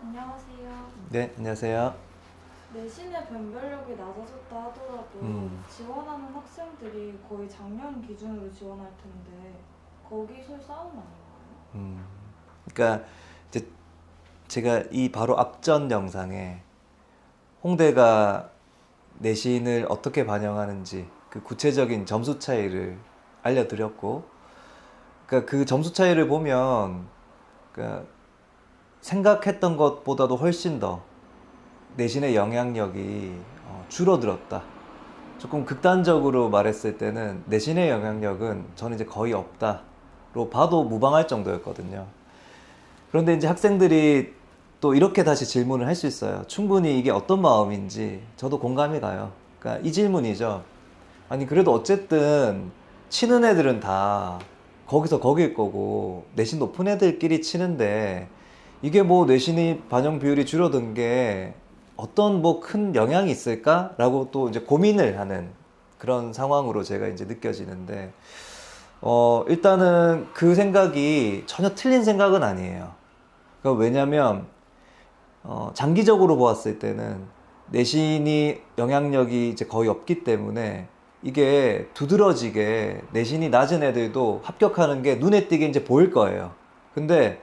안녕하세요. 네, 안녕하세요. 내신의 변별력이 낮아졌다 하더라도 음. 지원하는 학생들이 거의 작년 기준으로 지원할 텐데 거기 설싸움 아닌가요? 음, 그러니까 이제 제가 이 바로 앞전 영상에 홍대가 내신을 어떻게 반영하는지 그 구체적인 점수 차이를 알려드렸고, 그러니까 그 점수 차이를 보면, 그러니까 생각했던 것보다도 훨씬 더 내신의 영향력이 어, 줄어들었다. 조금 극단적으로 말했을 때는 내신의 영향력은 저는 이제 거의 없다로 봐도 무방할 정도였거든요. 그런데 이제 학생들이 또 이렇게 다시 질문을 할 수 있어요. 충분히 이게 어떤 마음인지 저도 공감이 가요. 그러니까 이 질문이죠. 아니 그래도 어쨌든 치는 애들은 다 거기서 거길 거고 내신 높은 애들끼리 치는데 이게 뭐 내신이 반영 비율이 줄어든 게 어떤 뭐 큰 영향이 있을까라고 또 이제 고민을 하는 그런 상황으로 제가 이제 느껴지는데 어 일단은 그 생각이 전혀 틀린 생각은 아니에요. 그러니까 왜냐면 어 장기적으로 보았을 때는 내신이 영향력이 이제 거의 없기 때문에 이게 두드러지게 내신이 낮은 애들도 합격하는 게 눈에 띄게 이제 보일 거예요. 근데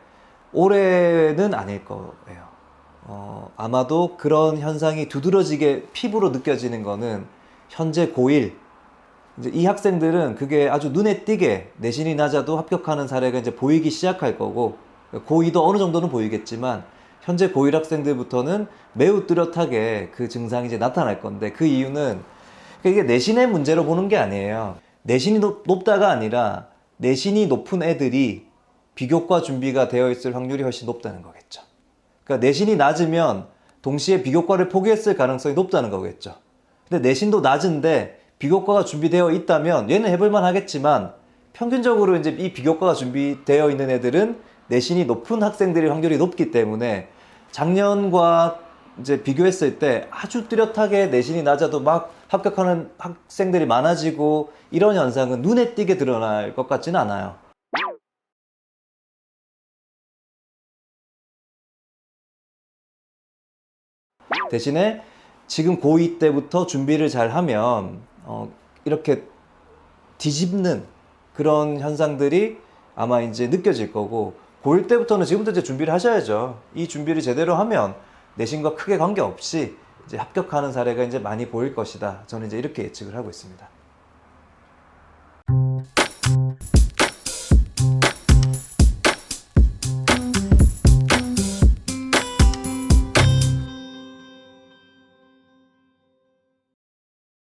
올해는 아닐 거예요. 어, 아마도 그런 현상이 두드러지게 피부로 느껴지는 거는 현재 고1 이제 이 학생들은 그게 아주 눈에 띄게 내신이 낮아도 합격하는 사례가 이제 보이기 시작할 거고 고2도 어느 정도는 보이겠지만 현재 고1 학생들부터는 매우 뚜렷하게 그 증상이 이제 나타날 건데 그 이유는 이게 내신의 문제로 보는 게 아니에요. 내신이 높, 높다가 아니라 내신이 높은 애들이 비교과 준비가 되어 있을 확률이 훨씬 높다는 거겠죠. 그러니까 내신이 낮으면 동시에 비교과를 포기했을 가능성이 높다는 거겠죠. 근데 내신도 낮은데 비교과가 준비되어 있다면 얘는 해볼만 하겠지만 평균적으로 이제 이 비교과가 준비되어 있는 애들은 내신이 높은 학생들의 확률이 높기 때문에 작년과 이제 비교했을 때 아주 뚜렷하게 내신이 낮아도 막 합격하는 학생들이 많아지고 이런 현상은 눈에 띄게 드러날 것 같지는 않아요. 대신에 지금 고2 때부터 준비를 잘 하면 어, 이렇게 뒤집는 그런 현상들이 아마 이제 느껴질 거고 고1 때부터는 지금부터 이제 준비를 하셔야죠. 이 준비를 제대로 하면 내신과 크게 관계없이 이제 합격하는 사례가 이제 많이 보일 것이다. 저는 이제 이렇게 예측을 하고 있습니다.